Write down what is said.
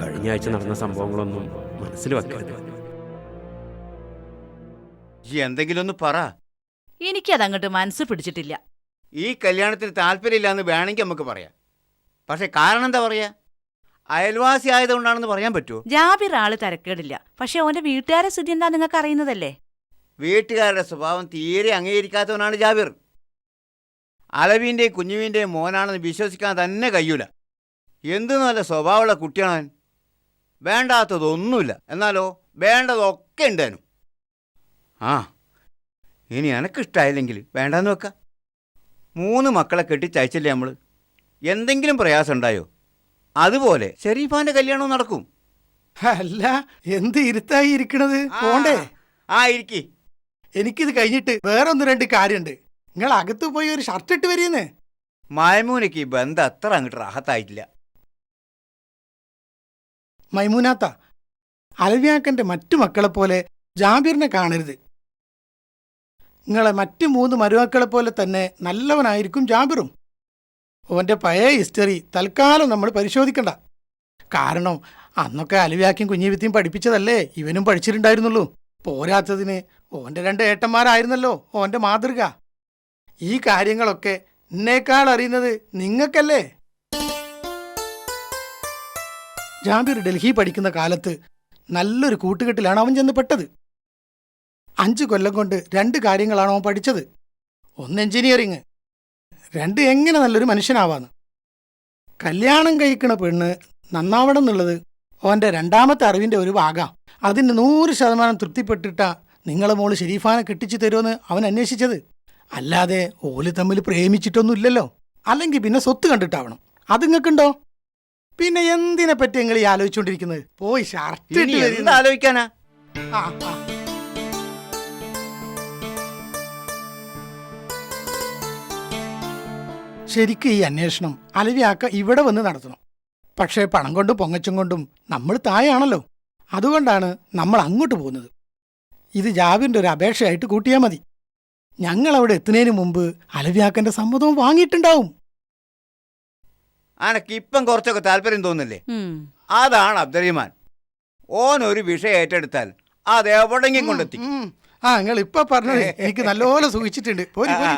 കഴിഞ്ഞ ആഴ്ച നടന്ന സംഭവങ്ങളൊന്നും മനസ്സിൽ വെക്കരുത്. എന്തെങ്കിലും ഒന്ന് പറ. എനിക്കത് അങ്ങോട്ട് മനസ്സ് പിടിച്ചിട്ടില്ല. ഈ കല്യാണത്തിന് താല്പര്യമില്ലാന്ന് വേണമെങ്കിൽ നമുക്ക് പറയാം. പക്ഷെ കാരണം എന്താ പറയാ? അയൽവാസി ആയതുകൊണ്ടാണെന്ന് പറയാൻ പറ്റുമോ ജാബിർ ആൾ തരക്കേടില്ല. പക്ഷെ അവന്റെ വീട്ടുകാരെ സ്ഥിതി എന്താ നിങ്ങൾക്ക് അറിയുന്നതല്ലേ? വീട്ടുകാരുടെ സ്വഭാവം തീരെ അംഗീകരിക്കാത്തവനാണ് ജാബിർ. അലവിന്റെയും കുഞ്ഞുവിന്റെയും മോനാണെന്ന് വിശ്വസിക്കാൻ തന്നെ കഴിയൂല. എന്തു നല്ല സ്വഭാവമുള്ള കുട്ടിയാണ് അവൻ. വേണ്ടാത്തതൊന്നുമില്ല. എന്നാലോ വേണ്ടതൊക്കെ ഉണ്ടേനും. ആ ഇനി എനക്കിഷ്ടമായില്ലെങ്കിൽ വേണ്ടാന്ന് വെക്ക. മൂന്ന് മക്കളെ കെട്ടിച്ചയച്ചില്ലേ നമ്മൾ എന്തെങ്കിലും പ്രയാസം ഉണ്ടായോ അതുപോലെ ഷെരീഫാന്റെ കല്യാണവും നടക്കും. അല്ല എന്ത് ഇരുത്തായി ഇരിക്കണത്? പോണ്ടേ. ആ ഇരിക്കി. എനിക്കിത് കഴിഞ്ഞിട്ട് വേറെ ഒന്ന് രണ്ട് കാര്യമുണ്ട് നിങ്ങൾ അകത്ത് പോയി ഒരു ഷർട്ട് ഇട്ട് വരീന്ന് മായമൂനയ്ക്ക് ഈ ബന്ധം അത്ര അങ്ങോട്ട് റാഹത്തായിട്ടില്ല മൈമൂനാത്ത അലവ്യാക്കന്റെ മറ്റു മക്കളെ പോലെ ജാബിറിനെ കാണരുത്. നിങ്ങളെ മറ്റു മൂന്ന് മരുമക്കളെ പോലെ തന്നെ നല്ലവനായിരിക്കും ജാബിറും. ഓന്റെ പഴയ ഹിസ്റ്ററി തൽക്കാലം നമ്മൾ പരിശോധിക്കണ്ട. കാരണം അന്നൊക്കെ അലവ്യാക്കും കുഞ്ഞിവിത്തിയും പഠിപ്പിച്ചതല്ലേ? ഇവനും പഠിച്ചിട്ടുണ്ടായിരുന്നുള്ളൂ. പോരാത്തതിന് ഓന്റെ രണ്ട് ഏട്ടന്മാരായിരുന്നല്ലോ ഓന്റെ മാതൃക. ഈ കാര്യങ്ങളൊക്കെ എന്നേക്കാൾ അറിയുന്നത് നിങ്ങൾക്കല്ലേ? ജാബിർ ഡൽഹി പഠിക്കുന്ന കാലത്ത് നല്ലൊരു കൂട്ടുകെട്ടിലാണ് അവൻ ചെന്ന് പെട്ടത്. അഞ്ചു കൊല്ലം കൊണ്ട് രണ്ട് കാര്യങ്ങളാണ് അവൻ പഠിച്ചത്. ഒന്ന് എഞ്ചിനീയറിങ്. രണ്ട് എങ്ങനെ നല്ലൊരു മനുഷ്യനാവാന്ന്. കല്യാണം കഴിക്കണ പെണ്ണ് നന്നാവണം എന്നുള്ളത് അവന്റെ രണ്ടാമത്തെ അറിവിന്റെ ഒരു ഭാഗം. അതിന് നൂറ് ശതമാനം തൃപ്തിപ്പെട്ടിട്ടാ നിങ്ങളെ മോൾ ഷെരീഫാനെ കെട്ടിച്ചു തരുമെന്ന് അവൻ അന്വേഷിച്ചത്. അല്ലാതെ ഓൽ തമ്മിൽ പ്രേമിച്ചിട്ടൊന്നുമില്ലല്ലോ. അല്ലെങ്കിൽ പിന്നെ സ്വത്ത് കണ്ടിട്ടാവണം. അത് നിങ്ങൾക്കുണ്ടോ? പിന്നെ എന്തിനെ പറ്റി നിങ്ങൾ ഈ ആലോചിച്ചോണ്ടിരിക്കുന്നത് പോയി ഷർട്ട് ഇനി എന്ത് ആലോചിക്കാനാ. ശരിക്കും ഈ അന്വേഷണം അലവിയാക്ക ഇവിടെ വന്ന് നടത്തണം. പക്ഷേ പണം കൊണ്ടും പൊങ്ങച്ചും കൊണ്ടും നമ്മൾ തായാണല്ലോ അതുകൊണ്ടാണ് നമ്മൾ അങ്ങോട്ട് പോകുന്നത്. ഇത് ജാവിന്റെ ഒരു അപേക്ഷയായിട്ട് കൂട്ടിയാൽ മതി. ഞങ്ങൾ അവിടെ എത്തുന്നതിന് മുമ്പ് അലവിയാക്കന്റെ സമ്മതവും വാങ്ങിയിട്ടുണ്ടാവും. അനക്ക് ഇപ്പം കുറച്ചൊക്കെ താല്പര്യം തോന്നില്ലേ. അതാണ് അബ്ദുറഹിമാൻ ഓൻ ഒരു വിഷയം ഏറ്റെടുത്താൽ അത് എവിടെങ്കിലും കൊണ്ടെത്തി. ആ നിങ്ങൾ ഇപ്പൊ പറഞ്ഞത് എനിക്ക് നല്ലപോലെ സൂക്ഷിച്ചിട്ടുണ്ട് പോരി പോരി.